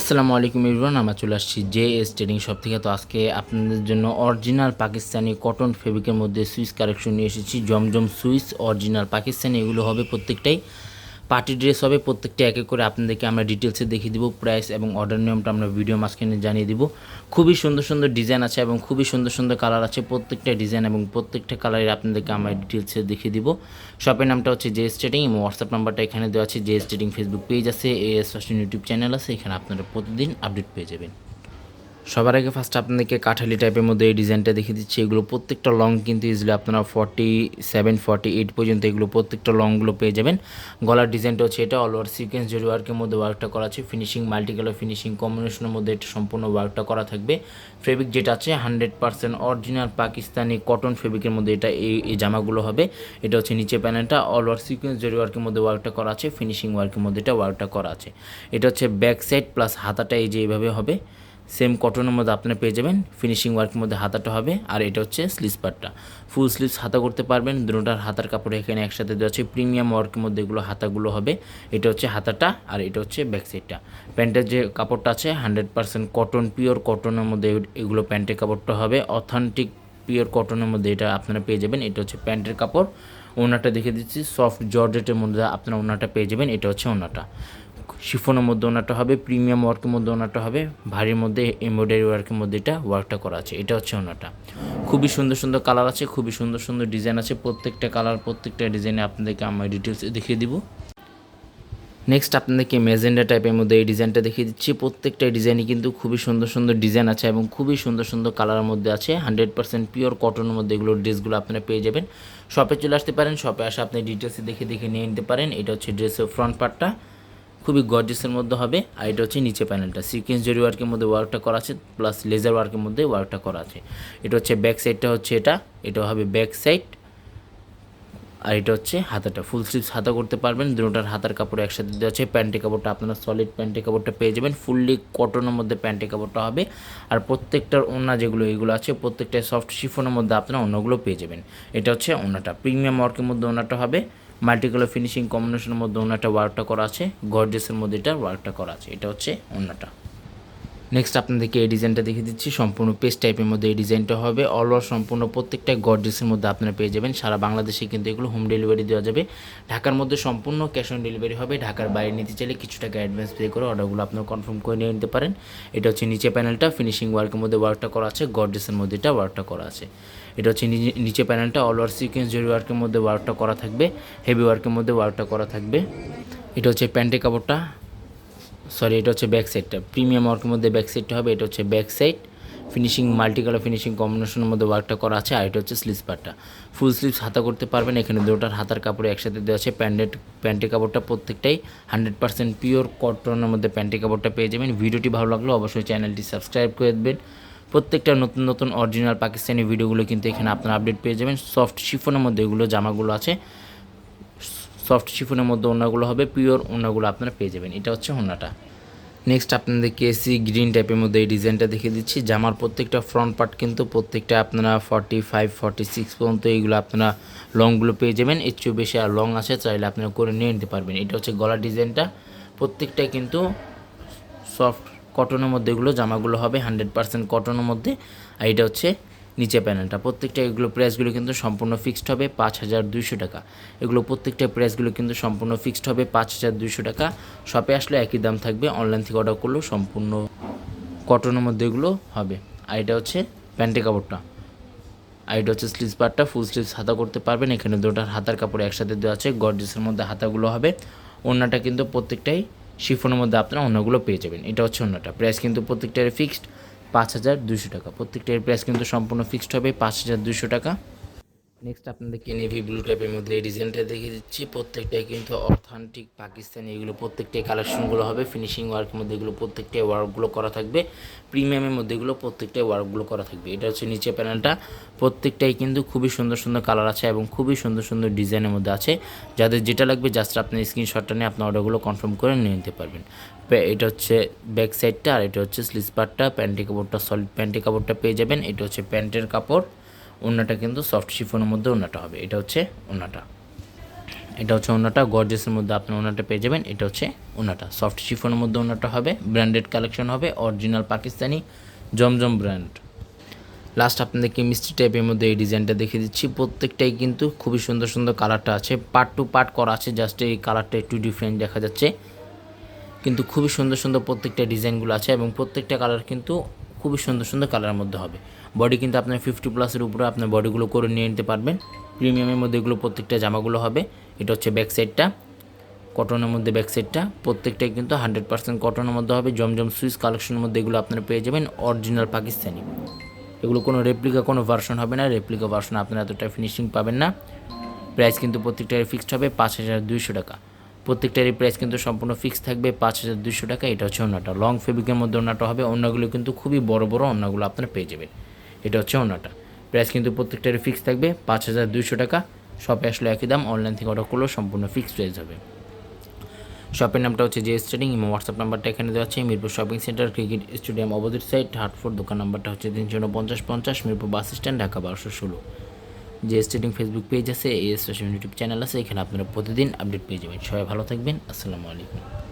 আসসালামু আলাইকুম ইরফান আমরা চলে আসছি জে এস ট্রেডিং শপ থেকে। তো আজকে আপনাদের জন্য অরিজিনাল পাকিস্তানি কটন ফেব্রিকের মধ্যে সুইচ কালেকশন নিয়ে এসেছি। জমজম সুইচ অরিজিনাল পাকিস্তানি, এগুলো হবে প্রত্যেকটাই। পার্টি ড্রেস হবে, প্রত্যেকটা এক এক করে আপনাদেরকে আমরা ডিটেলসে দেখিয়ে দিব প্রাইস এবং অর্ডার নিয়মটা আমরা ভিডিও মাঝখানে জানিয়ে দিব। খুবই সুন্দর সুন্দর ডিজাইন আছে এবং খুবই সুন্দর সুন্দর কালার আছে, প্রত্যেকটা ডিজাইন এবং প্রত্যেকটা কালারের আপনাদেরকে আমরা ডিটেলসে দেখিয়ে দিব। শপের নামটা হচ্ছে জে ট্রেডিং এবং হোয়াটসঅ্যাপ নাম্বারটা এখানে দেওয়া আছে জে ট্রেডিং ফেসবুক পেজ আছে A S fashion YouTube channel আছে, এখানে আপনারা প্রতিদিন আপডেট পেয়ে যাবেন। সবার আগে ফার্স্ট আপনাদেরকে কাঠালি টাইপের মধ্যে এই ডিজাইনটা দেখিয়ে দিচ্ছি। এগুলো প্রত্যেকটা লং কিন্তু ইজিলি আপনারা ফর্টি সেভেন ফর্টি এইট পর্যন্ত এগুলো প্রত্যেকটা লংগুলো পেয়ে যাবেন। গলার ডিজাইনটা হচ্ছে এটা অল ওভার সিকোয়েন্স জরি ওয়ার্কের মধ্যে ওয়ার্কটা করা আছে। ফিনিশিং মাল্টি কালার ফিনিশিং কম্বিনেশনের মধ্যে এটা সম্পূর্ণ ওয়ার্কটা করা থাকবে। ফেব্রিক যেটা আছে hundred percent original Pakistani cotton ফেব্রিকের মধ্যে এটা এই এই জামাগুলো হবে। এটা হচ্ছে নিচে প্যানেলটা অল ওভার সিকোয়েন্স জরি ওয়ার্কের মধ্যে ওয়ার্কটা করা আছে। ফিনিশিং ওয়ার্কের মধ্যে এটা ওয়ার্কটা করা আছে। এটা হচ্ছে ব্যাক সাইড প্লাস হাতাটা এই যে এইভাবে হবে। সেম কটনের মধ্যে আপনি পেয়ে যাবেন ফিনিশিং ওয়ার্কের মধ্যে হাতাটা হবে, আর এটা হচ্ছে স্লিভস পার্টটা ফুল স্লিভস হাতা করতে পারবেন, দুটোটার হাতার কাপড় এখানে একসাথে দেওয়া আছে প্রিমিয়াম ওয়ার্কের মধ্যে এগুলো হাতাগুলো হবে। এটা হচ্ছে হাতাটা, আর এটা হচ্ছে ব্যাক সাইডটা প্যান্টের যে কাপড়টা আছে হান্ড্রেড পার্সেন্ট কটন পিওর কটনের মধ্যে এগুলো প্যান্টের কাপড়টা হবে। অথেন্টিক পিওর কটনের মধ্যে এটা আপনারা পেয়ে যাবেন, এটা হচ্ছে প্যান্টের কাপড়। ওনাটা দেখে দিচ্ছি সফট জর্জেটের মধ্যে আপনারা ওনাটা পেয়ে যাবেন, এটা হচ্ছে ওনাটা শিফনের মধ্যে ওনাটা হবে, প্রিমিয়াম ওয়ার্কের মধ্যে ওনাটা হবে, ভারীর মধ্যে এমব্রয়ডারি ওয়ার্কের মধ্যে এটা ওয়ার্কটা করা আছে, এটা হচ্ছে ওনাটা খুবই সুন্দর সুন্দর কালার আছে, খুবই সুন্দর সুন্দর ডিজাইন আছে, প্রত্যেকটা কালার, প্রত্যেকটা ডিজাইনে আপনাদেরকে আমার ডিটেলস দেখিয়ে দিব। নেক্সট আপনাদেরকে মেজেন্ডা টাইপের মধ্যে এই ডিজাইনটা দেখিয়ে দিচ্ছি, প্রত্যেকটা ডিজাইনই কিন্তু খুবই সুন্দর সুন্দর ডিজাইন আছে এবং খুবই সুন্দর সুন্দর কালারের মধ্যে আছে, হান্ড্রেড পার্সেন্ট পিওর কটনের মধ্যে এগুলো ড্রেসগুলো আপনারা পেয়ে যাবেন। শপে চলে আসতে পারেন, শপে আসে আপনি ডিটেলসে দেখে দেখে নিয়ে নিতে পারেন, এটা হচ্ছে ড্রেসের ফ্রন্ট পার্টটা খুবই গর্জেসের মধ্যে হবে। আর এটা হচ্ছে নিচে প্যানেলটা সিকোয়েন্স জরি ওয়ার্কের মধ্যে ওয়ার্কটা করা আছে প্লাস লেজার ওয়ার্কের মধ্যে ওয়ার্কটা করা আছে। এটা হচ্ছে ব্যাক সাইডটা হচ্ছে এটা এটা হবে ব্যাক সাইড আর এটা হচ্ছে হাতাটা। ফুল স্লিভস হাতা করতে পারবেন, দুটোটার হাতার কাপড় একসাথে দেওয়া আছে। প্যান্টের কাপড়টা আপনারা সলিড প্যান্টের কাপড়টা পেয়ে যাবেন। ফুললি কটনের মধ্যে প্যান্টের কাপড়টা হবে। আর প্রত্যেকটার ওনা যেগুলো, এগুলো আছে প্রত্যেকটা সফট শিফনের মধ্যে আপনারা অন্যগুলো পেয়ে যাবেন। এটা হচ্ছে ওনাটা। প্রিমিয়াম ওয়ার্কের মধ্যে ওনাটা হবে। মাল্টিকালার ফিনিশিং কম্বিনেশনের মধ্যে ওনাটা ওয়ার্কটা করা আছে গর্জেসের মধ্যে এটা ওয়ার্কটা করা আছে, এটা হচ্ছে ওনাটা নেক্সট আপনাদেরকে এই ডিজাইনটা দেখিয়ে দিচ্ছি, সম্পূর্ণ পেস্ট টাইপের মধ্যে এই ডিজাইনটা হবে। অল ওভার সম্পূর্ণ প্রত্যেকটা গর্জেসের মধ্যে আপনারা পেয়ে যাবেন। সারা বাংলাদেশে কিন্তু এগুলো হোম ডেলিভারি দেওয়া যাবে। ঢাকার মধ্যে সম্পূর্ণ ক্যাশ অন ডেলিভারি হবে। ঢাকার বাইরে নিতে চাইলে কিছু টাকা অ্যাডভান্স পে করে অর্ডারগুলো আপনারা কনফার্ম করে নিয়ে নিতে পারেন। এটা হচ্ছে নিচে প্যানেলটা ফিনিশিং ওয়ার্কের মধ্যে ওয়ার্কটা করা আছে গর্জেসের মধ্যে এটা ওয়ার্কটা করা আছে। এটা হচ্ছে নিচে প্যানেলটা অল ওভার সিকোয়েন্স জরি ওয়ার্কের মধ্যে ওয়ার্কটা করা থাকবে হেভি ওয়ার্কের মধ্যে ওয়ার্কটা করা থাকবে। এটা হচ্ছে প্যান্টের কাপড়টা সরি এটা হচ্ছে ব্যাক সাইডটা প্রিমিয়াম ওয়ার্কের মধ্যে ব্যাক সাইডটা হবে, এটা হচ্ছে back side finishing multi colour finishing কম্বিনেশনের মধ্যে ওয়ার্কটা করা আছে, আর এটা হচ্ছে স্লিভস পার্টটা ফুল স্লিভস হাতা করতে পারবেন, এখানে দুটার হাতার কাপড়ে একসাথে দেওয়া আছে প্যান্টের প্যান্টের কাপড়টা প্রত্যেকটাই হান্ড্রেড পার্সেন্ট পিওর কটনের মধ্যে প্যান্টের কাপড়টা পেয়ে যাবেন। ভিডিওটি ভালো লাগল অবশ্যই চ্যানেলটি সাবস্ক্রাইব করে দেবেন। প্রত্যেকটা নতুন নতুন অরিজিনাল পাকিস্তানি ভিডিওগুলো কিন্তু এখানে আপনারা আপডেট পেয়ে যাবেন। সফট শিফনের মধ্যে এগুলো জামাগুলো আছে। সফট শিফনের মধ্যে ওনাগুলো হবে পিওর ওনাগুলো আপনারা পেয়ে যাবেন। এটা হচ্ছে ওনাটা নেক্সট আপনাদেরকে এসি গ্রিন টাইপের মধ্যে এই ডিজাইনটা দেখিয়ে দিচ্ছি। জামার প্রত্যেকটা ফ্রন্ট পার্ট কিন্তু প্রত্যেকটা আপনারা ফর্টি ফাইভ ফর্টি সিক্স পর্যন্ত এইগুলো আপনারা লংগুলো পেয়ে যাবেন। এর চেয়েও বেশি আর লং আছে, চাইলে আপনারা করে নিয়ে নিতে পারবেন। এটা হচ্ছে গলার ডিজাইনটা প্রত্যেকটাই কিন্তু সফট কটনের মধ্যে এগুলো, জামাগুলো হবে হান্ড্রেড পার্সেন্ট কটনের মধ্যে। আর এটা হচ্ছে নিচে প্যানেলটা। প্রত্যেকটা এগুলো প্রাইসগুলো কিন্তু সম্পূর্ণ ফিক্সড হবে পাঁচ হাজার দুইশো টাকা। এগুলো প্রত্যেকটা প্রাইসগুলো কিন্তু সম্পূর্ণ ফিক্সড হবে পাঁচ হাজার দুইশো টাকা। শপে আসলে একই দাম থাকবে অনলাইন থেকে অর্ডার করলেও সম্পূর্ণ কটনের মধ্যে এগুলো হবে। আর এটা হচ্ছে প্যান্টে কাপড়টা। আর এটা হচ্ছে স্লিভস পার্টটা ফুল স্লিভস হাতা করতে পারবেন। এখানে দুটার হাতার কাপড় একসাথে দেওয়া আছে গর্জেসের মধ্যে হাতাগুলো হবে। অন্যটা কিন্তু প্রত্যেকটাই শিফনের মধ্যে আপনারা অন্যগুলো পেয়ে যাবেন। এটা হচ্ছে অন্যটা। প্রাইস কিন্তু প্রত্যেকটার ফিক্সড পাঁচ হাজার দুশো টাকা। প্রত্যেকটার প্রাইস কিন্তু সম্পূর্ণ ফিক্সড হবে পাঁচ হাজার দুশো টাকা। নেক্সট আপনাদেরকে নেভি ব্লু টাইপের মধ্যে এই ডিজাইনটা দেখিয়ে দিচ্ছি। প্রত্যেকটাই কিন্তু অথেন্টিক পাকিস্তানি এগুলো প্রত্যেকটাই কালেকশনগুলো হবে। ফিনিশিং ওয়ার্কের মধ্যে এগুলো প্রত্যেকটাই ওয়ার্কগুলো করা থাকবে। প্রিমিয়ামের মধ্যে এগুলো প্রত্যেকটাই ওয়ার্কগুলো করা থাকবে। এটা হচ্ছে নিচে প্যানেলটা প্রত্যেকটাই কিন্তু খুবই সুন্দর সুন্দর কালার আছে এবং খুবই সুন্দর সুন্দর ডিজাইনের মধ্যে আছে। যাদের যেটা লাগবে জাস্ট আপনার স্ক্রিনশটটা নিয়ে আপনার অর্ডারগুলো কনফার্ম করে নিয়ে নিতে পারবেন। এটা হচ্ছে ব্যাক সাইডটা আর এটা হচ্ছে স্লিপারটা প্যান্টি কাপড়টা সলিড প্যান্টি কাপড়টা পেয়ে যাবেন। এটা হচ্ছে প্যান্টের কাপড়। ওনাটা কিন্তু সফট শিফনের মধ্যে ওনাটা হবে। এটা হচ্ছে ওনাটা এটা হচ্ছে ওনাটা গর্জেসের মধ্যে আপনি ওনাটা পেয়ে যাবেন। এটা হচ্ছে ওনাটা সফট শিফনের মধ্যে ওনাটা হবে। ব্র্যান্ডেড কালেকশন হবে। Original Pakistani Zamzam brand last আপনাদেরকে মিষ্টি টাইপের মধ্যে এই ডিজাইনটা দেখিয়ে দিচ্ছি। প্রত্যেকটাই কিন্তু খুবই সুন্দর সুন্দর কালারটা আছে। পার্ট টু পার্ট করা আছে। জাস্ট এই কালারটা একটু ডিফারেন্ট দেখা যাচ্ছে। কিন্তু খুবই সুন্দর সুন্দর প্রত্যেকটা ডিজাইনগুলো আছে এবং প্রত্যেকটা কালার কিন্তু খুবই সুন্দর সুন্দর কালারের মধ্যে হবে। বডি কিন্তু আপনার ফিফটি প্লাসের উপরে আপনার বডিগুলো করে নিয়ে নিতে পারবেন। প্রিমিয়ামের মধ্যে এগুলো প্রত্যেকটা জামাগুলো হবে। এটা হচ্ছে ব্যাক সাইডটা কটনের মধ্যে ব্যাক সাইডটা প্রত্যেকটাই কিন্তু হান্ড্রেড পার্সেন্ট কটনের মধ্যে হবে। জমজম সুইস কালেকশনের মধ্যে এগুলো আপনারা পেয়ে যাবেন। অরিজিনাল পাকিস্তানি এগুলো কোনো রেপ্লিকা কোনো ভার্সন হবে না। রেপ্লিকা ভার্সন আপনারা এতটা ফিনিশিং পাবেন না। প্রাইস কিন্তু প্রত্যেকটারই ফিক্সড হবে। পাঁচ হাজার দুইশো টাকা। প্রত্যেকটারই প্রাইস কিন্তু সম্পূর্ণ ফিক্স থাকবে পাঁচ হাজার দুশো টাকা। এটা হচ্ছে ওনাটা লং ফেব্রিকের মধ্যে ওনাটা হবে। অন্যগুলো কিন্তু খুবই বড় বড় অন্যগুলো আপনারা পেয়ে যাবেন। এটা হচ্ছে ওনাটা প্রাইস কিন্তু প্রত্যেকটারই ফিক্স থাকবে পাঁচ হাজার দুইশো টাকা। শপে আসলে একই দাম অনলাইন থেকে অর্ডার করলেও সম্পূর্ণ ফিক্সড প্রাইস হবে। শপের নামটা হচ্ছে জে স্টেডিং এবং হোয়াটসঅ্যাপ নাম্বারটা এখানে দেওয়া আছে। Mirpur shopping centre cricket stadium opposite side Hartford, দোকান নাম্বারটা হচ্ছে তিনশো পঞ্চাশ পঞ্চাশ, মিরপুর বাস স্ট্যান্ড, ঢাকা বারোশো ষোলো। যে স্টেডিং ফেসবুক পেজ আছে, এই স্টেশন ইউটিউব চ্যানেল আছে, এখানে আপনারা প্রতিদিন আপডেট পেয়ে যাবেন। সবাই ভালো থাকবেন, আসসালামু আলাইকুম।